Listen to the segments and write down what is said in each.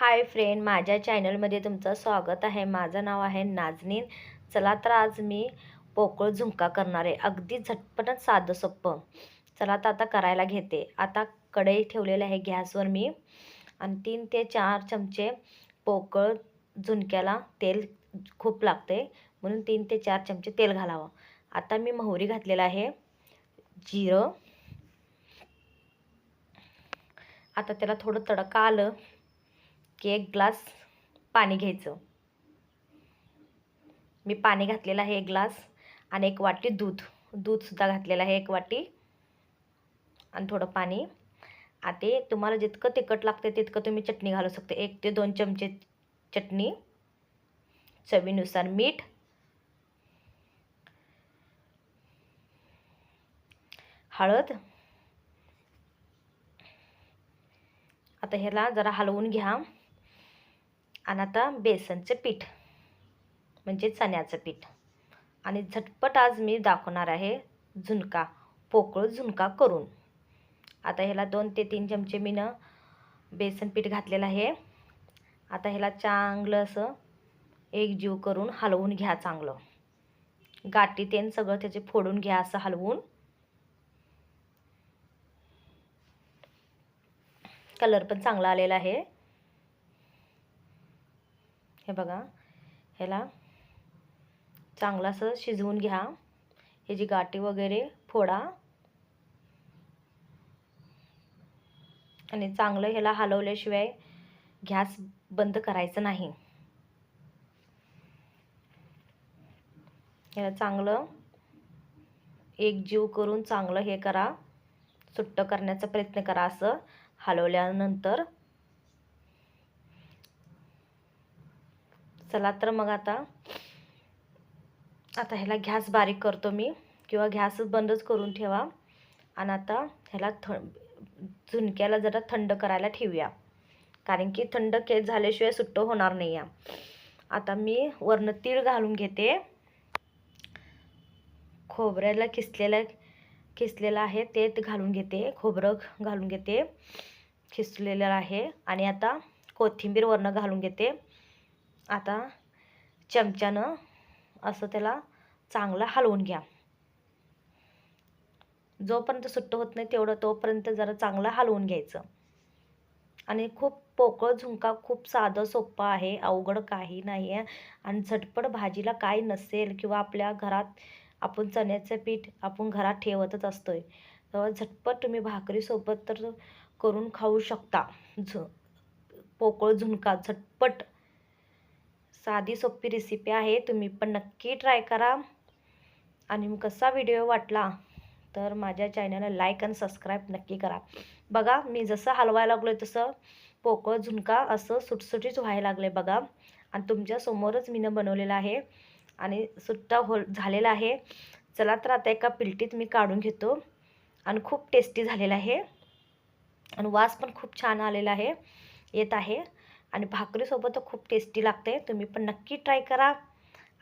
Hi friend माझ्या चॅनलमध्ये तुमचं स्वागत आहे. माझं नाव आहे नाजनीन. चला तर आज मी पोकळ झुंका करणार आहे. अगदी झटपटच साधं सोपं. चला तर आता करायला घेते. आता कढई ठेवलेलं आहे गॅसवर मी. आणि तीन ते चार चमचे पोकळ झुणक्याला तेल खूप लागते. म्हणून तीन ते चार चमचे तेल घालावं. आता मी मोहरी घातलेलं आहे. जिरं. आता त्याला थोडं तडका आलं. की एक ग्लास पाणी घ्यायचं. मी पाणी घातलेलं आहे एक ग्लास आणि एक वाटी दूध. दूधसुद्धा घातलेलं आहे एक वाटी आणि थोडं पाणी. आता तुम्हाला जितकं तिखट लागते तितकं तुम्ही चटणी घालू शकते. एक ते दोन चमचे चटणी चवीनुसार मीठ हळद. आता ह्याला जरा हलवून घ्या. आणि आता बेसनचं पीठ म्हणजे चण्याचं पीठ. आणि झटपट आज मी दाखवणार आहे झुणका पोकळ झुणका करून. आता ह्याला दोन ते तीन चमचे मी न बेसन पीठ घातलेलं आहे. आता ह्याला चांगलं असं एक जीव करून हलवून घ्या चांगलं. गाठी तेन सगळं त्याचे फोडून घ्या असं हलवून. कलर पण चांगला आलेला आहे. हे बघा. ह्याला चांगलं असं शिजवून घ्या. ह्याची गाठी वगैरे फोडा. आणि चांगलं ह्याला हलवल्याशिवाय गॅस बंद करायचं नाही. ह्याला चांगलं एक जीव करून चांगलं हे करा. सुट्ट करण्याचा प्रयत्न करा असं हलवल्यानंतर. चला तर मग आता आता ह्याला गॅस बारीक करतो मी किंवा गॅसच बंदच करून ठेवा. आणि आता ह्याला थ झुणक्याला जरा थंड करायला ठेवूया. कारण की थंड केस झाल्याशिवाय सुट्ट होणार नाही आहे आता मी वरनं तीळ घालून घेते. खोबऱ्याला किसलेलं किसलेलं आहे ते घालून घेते. खोबरं घालून घेते. खिसलेलं आहे. आणि आता कोथिंबीर वरनं घालून घेते. आता चमच्यानं असं त्याला चांगलं हलवून घ्या. जोपर्यंत सुट्ट होत नाही तेवढं तोपर्यंत जरा चांगलं हलवून घ्यायचं. आणि खूप पोकळ झुंका खूप साधं सोपं आहे अवघड काही नाही आहे आणि झटपट भाजीला काय नसेल किंवा आपल्या घरात आपण चण्याचं पीठ आपण घरात ठेवतच असतोय तेव्हा झटपट तुम्ही भाकरीसोबत तर करून खाऊ शकता. झ पोकळ झुणका झटपट साधी सोपी रेसिपी आहे. तुम्ही पण नक्की ट्राय करा. आणि कसा व्हिडिओ वाटला तर माझ्या चॅनलला लाईक आणि सबस्क्राईब नक्की करा. बघा मी जसं हलवायला लागलो आहे तसं पोकळ झुणका असं सुटसुटीच व्हायला लागले बघा. आणि तुमच्यासमोरच मीनं बनवलेलं आहे. आणि सुट्टा हो झालेला आहे. चला तर आता एका पिलटीत मी काढून घेतो. आणि खूप टेस्टी झालेला आहे. आणि वास पण खूप छान आलेला आहे. येत आहे. आणि भाकरीसोबत खूप टेस्टी लागते. तुम्ही पण नक्की ट्राय करा.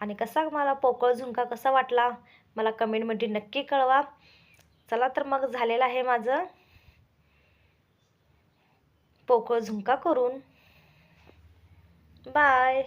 आणि कसा मला पोकळ झुणका कसा वाटला मला कमेंटमध्ये नक्की कळवा. चला तर मग झालेलं आहे माझं पोकळ झुणका करून. बाय